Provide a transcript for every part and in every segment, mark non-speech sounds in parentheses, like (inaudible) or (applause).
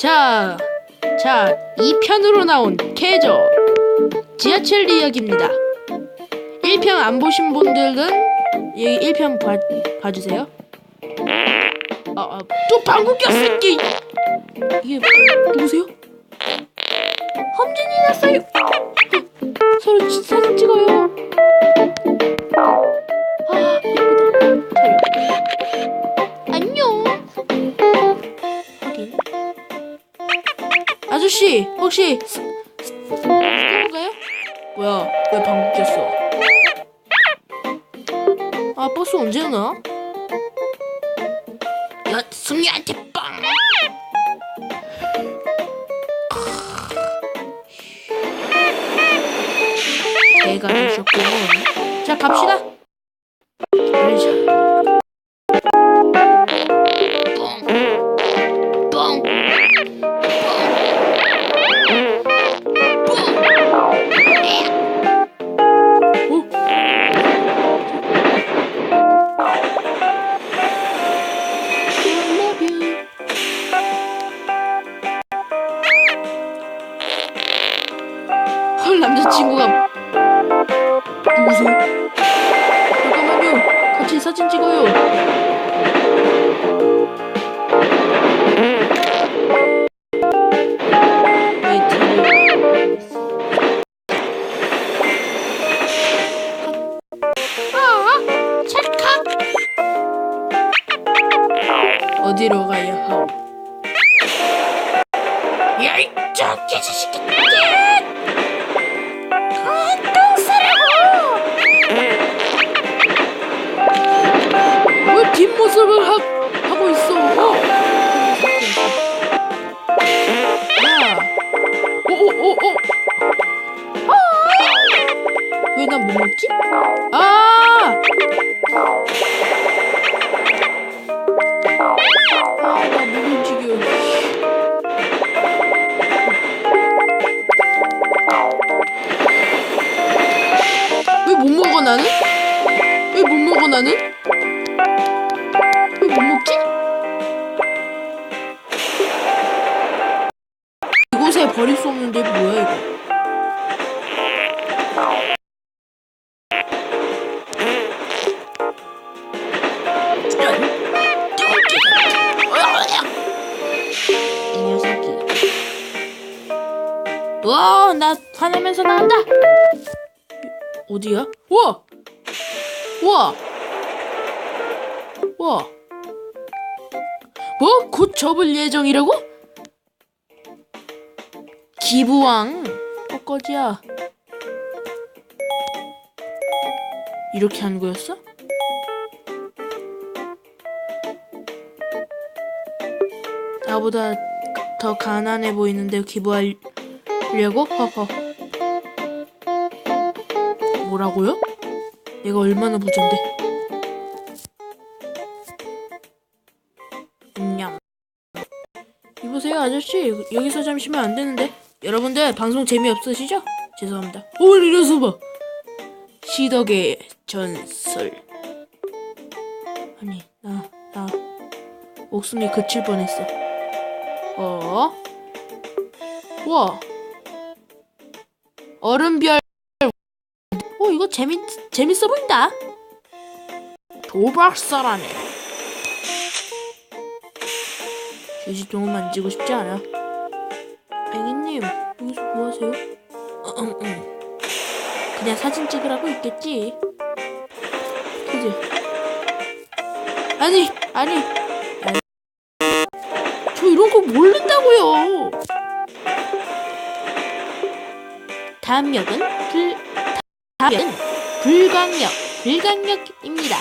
자, 자, 2편으로 나온 캐저 지하철 이야기입니다. 1편 안 보신 분들은 여기 1편 봐, 봐주세요. 아, 아, 또 방구 꼈어, 이게. 이게 누구세요? 험진이 났어요. 서로 지- 사진 찍어요. 혹시 스, 스, 스타인가요? 뭐야, 왜 방구 꼈어? 아, 버스 언제 오나? 야, 승리한테 빵! 애가 되셨군. 자, 갑시다. 친구가 누구세요? 잠깐만요. 같이 사진 찍어요. 어디로 가야 야이 저 개자식 모습을 하, 하고 있어? 야, 오오오 오. 왜난못 먹지? 아! 아, 나못 움직여. 왜 못 먹어 나는? 왜 못 먹어 나는? 이곳에 버릴 수 없는데 뭐야 이거? 이 녀석이. 와, 나 화내면서 나온다. 어디야? 와! 와! 와! 뭐? 곧 접을 예정이라고? 기부왕 꺾어지야 이렇게 하는 거였어? 나보다 더 가난해 보이는데 기부하려고? 허허 뭐라고요? 내가 얼마나 부잔데 아저씨 여기서 잠시만 안 되는데. 여러분들 방송 재미없으시죠? 죄송합니다. 오 이래서 봐 시덕의 전설. 아니 나 나 목숨이 그칠 뻔했어. 어? 와. 얼음별. 어 이거 재밌 재밌어 보인다. 도박사라네 휴지통을 만지고 싶지 않아. 애기님, 여기서 뭐 하세요? 어, 응, 응. 그냥 사진 찍으라고 있겠지. 그지? 아니. 아니. 저 이런 거 모른다고요. 다음 역은 불, 다음 역은 불광역, 불광역입니다.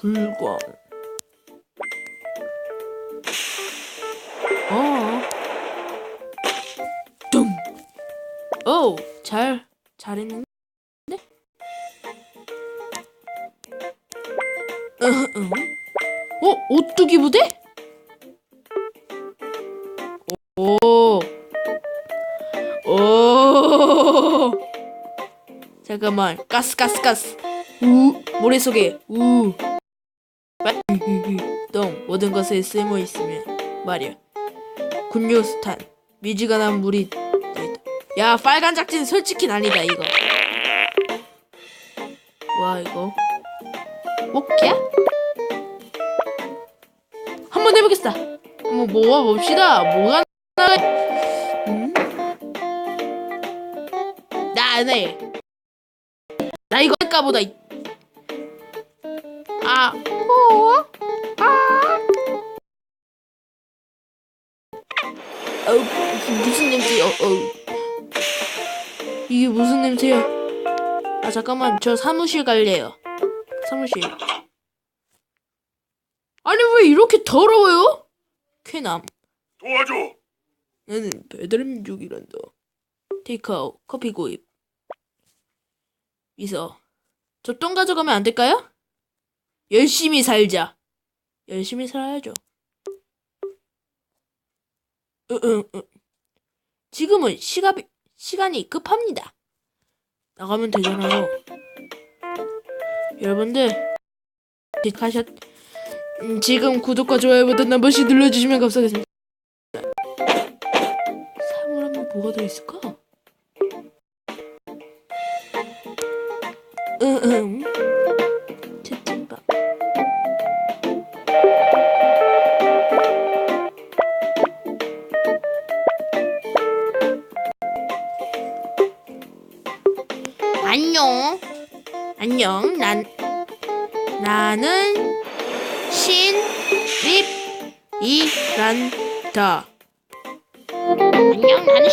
불광. 잘 잘했는데. 으, 응. 어, 오뚜기 부대? 오. 오. 잠깐만. 가스 가스 가스. 우 모래 속에 우. 똥 모든 것에 쓸모 있으면 말이야. 군요스탄 미지근한 물이. 야 빨간 작진 솔직히 난리다 이거. 뭐야 이거? 목이야? 한번 해보겠다. 한번 모아봅시다. 뭐가 나? 음? 나안 해. 나 이거 할까 보다. 이- 아, 어? 아. 어, 무슨 냄새? 어, 어. 이게 무슨 냄새야? 아 잠깐만, 저 사무실 갈래요. 사무실. 아니 왜 이렇게 더러워요? 쾌남. 도와줘. 나는 배달민족이란다. 테이크아웃 커피 구입. 미서. 저 똥 가져가면 안 될까요? 열심히 살자. 열심히 살아야죠. 으, 으, 으. 지금은 시간이, 시간이 급합니다. 나가면 되잖아요. 여러분들, 가셨, 음, 지금 구독과 좋아요 버튼 한 번씩 눌러주시면 감사하겠습니다. 사물함에 뭐가 들어있을까?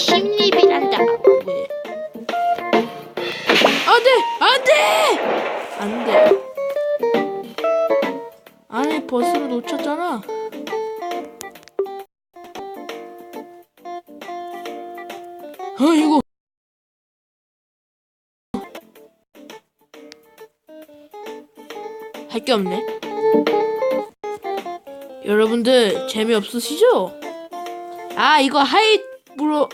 신립이란다. 왜 안돼 안돼! 안돼. 아니 버스를 놓쳤잖아. 아이고 할게 없네. 여러분들 재미없으시죠? 아 이거 하이브로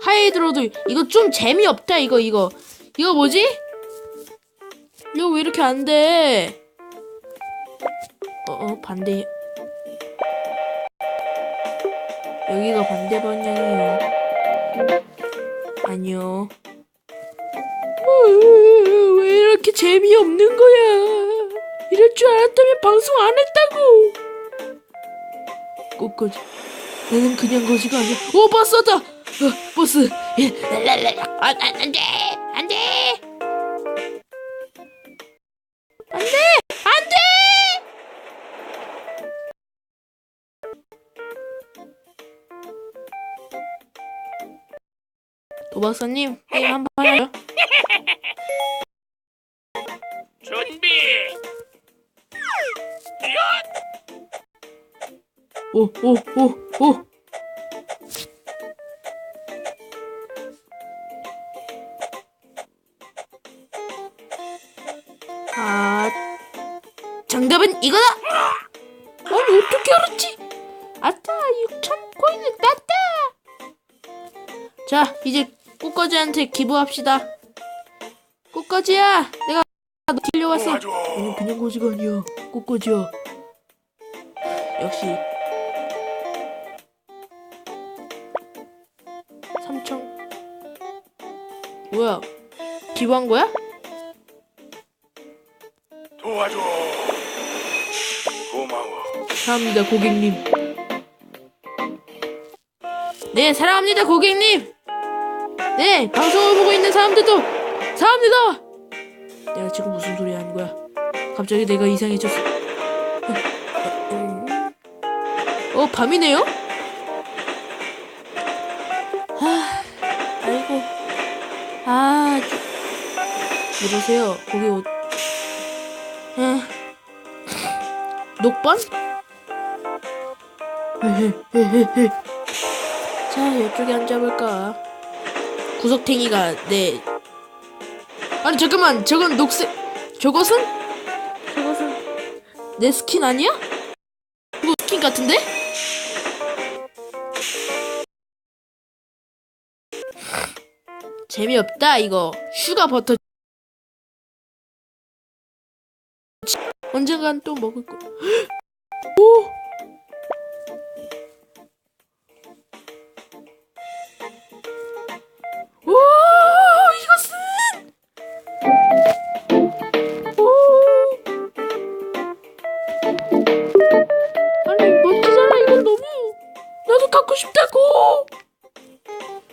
하이드로도 이거 좀 재미없다 이거 이거 이거 뭐지? 이거 왜 이렇게 안 돼? 어, 어, 반대. 여기가 반대 방향이에요. 아니요. 으, 왜 이렇게 재미없는 거야? 이럴 줄 알았다면 방송 안 했다고! 끝까지. 나는 그냥 거지가 아니야. 오, 버스다! 어, 버스! 랄랄랄라. 아, 안, 안 돼! 안 돼! 안 돼! 안 돼! 도박사님, 게임 한번 해요. 준비. 오, 오, 오, 오. 정답은 이거다! 아니, 어떻게 알았지? 아따, 6천 코인을 땄다! 자, 이제 꽃거지한테 기부합시다. 꽃거지야, 내가 너. 도와줘. 너는 그냥 거지가 아니야. 꽃거지야. 역시. 삼청. 뭐야? 기부한 거야? 도와줘. 고마워. 사랑합니다, 고객님. 네, 사랑합니다, 고객님. 네, 방송을 보고 있는 사람들도 사랑합니다. 내가 지금 무슨 소리 하는 거야? 갑자기 내가 이상해졌어. 어, 밤이네요? 아, 아이고. 아, 저- 이러세요. 거기 옷. 번? 자, 이쪽에 앉아볼까? 구석탱이가 내 아니 잠깐만 저건 녹색 저것은? 저것은 내 스킨 아니야? 이거 스킨 같은데? 재미없다 이거 슈가 버터 언젠간 또 먹을 거. 오! 오! 이것은! 오! 아니, 멋지잖아, 이건 너무! 나도 갖고 싶다고!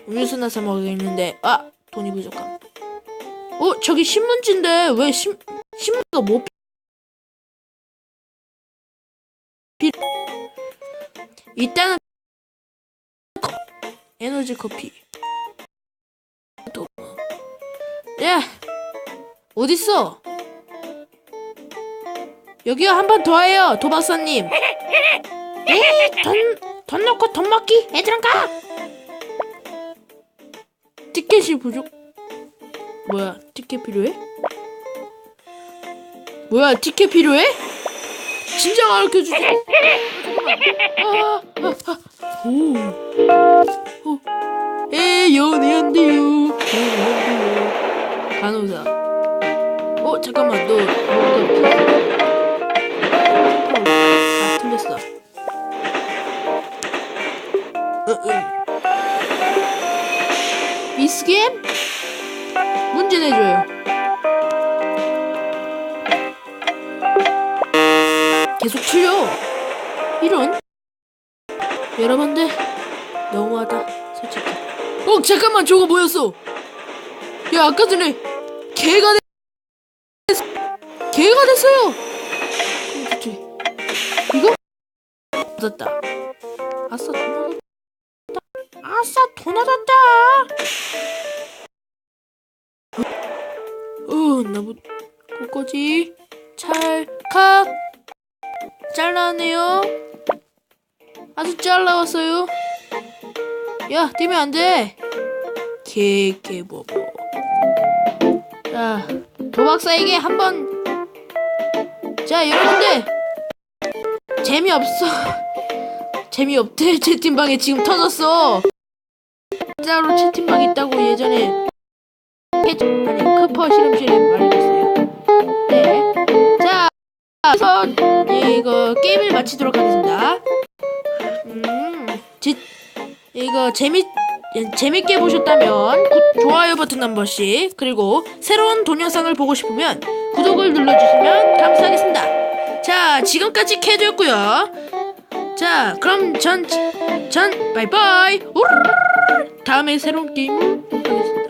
우유수나 사 먹겠는데, 아! 돈이 부족함. 어, 저기 신문지인데, 왜 신, 신문지가 못 커- 에너지 커피. 또 야, 어딨어? 여기요, 한 번 더 해요, 도박사님. 네, 돈, 돈 넣고 돈 먹기, 애들은 가! 티켓이 부족. 뭐야, 티켓 필요해? 뭐야, 티켓 필요해? 진짜 가르쳐 주지. 아, 아, 아. 오. 오. 에, 연애 안 돼요. 연애 안 돼요. 간호사. 어, 잠깐만, 너, 너, 아, 틀렸어. 어, 응. 미스겜? 문제 내줘요. 계속 틀려. 이런. 여러분들, 너무하다, 솔직히. 어, 잠깐만, 저거 뭐였어? 야, 아까 전에 개가 됐, 개가 됐어요! 대체, 이거? 얻었다. 아싸, 돈 얻었다. 아싸, 돈 얻었다! 어, 나뭐, 거지? 찰칵! 잘라네요. 아주 잘 나왔어요. 야, 뛰면 안 돼. 개개보보. 자, 도박사에게 한번. 자, 여러분들 재미없어. (laughs) 재미없대. (laughs) 채팅방에 지금 터졌어. 진짜로 채팅방 있다고 예전에 패 아니 크퍼 실험실에 말해줬어요. 네. 자, 그래서 이거 게임을 마치도록 하겠습니다. 이거 재미 재밌게 보셨다면 구, 좋아요 버튼 한 번씩 그리고 새로운 동영상을 보고 싶으면 구독을 눌러주시면 감사하겠습니다. 자 지금까지 캐드였고요. 자 그럼 전전 바이바이 우르르르 다음에 새로운 게임 하겠습니다.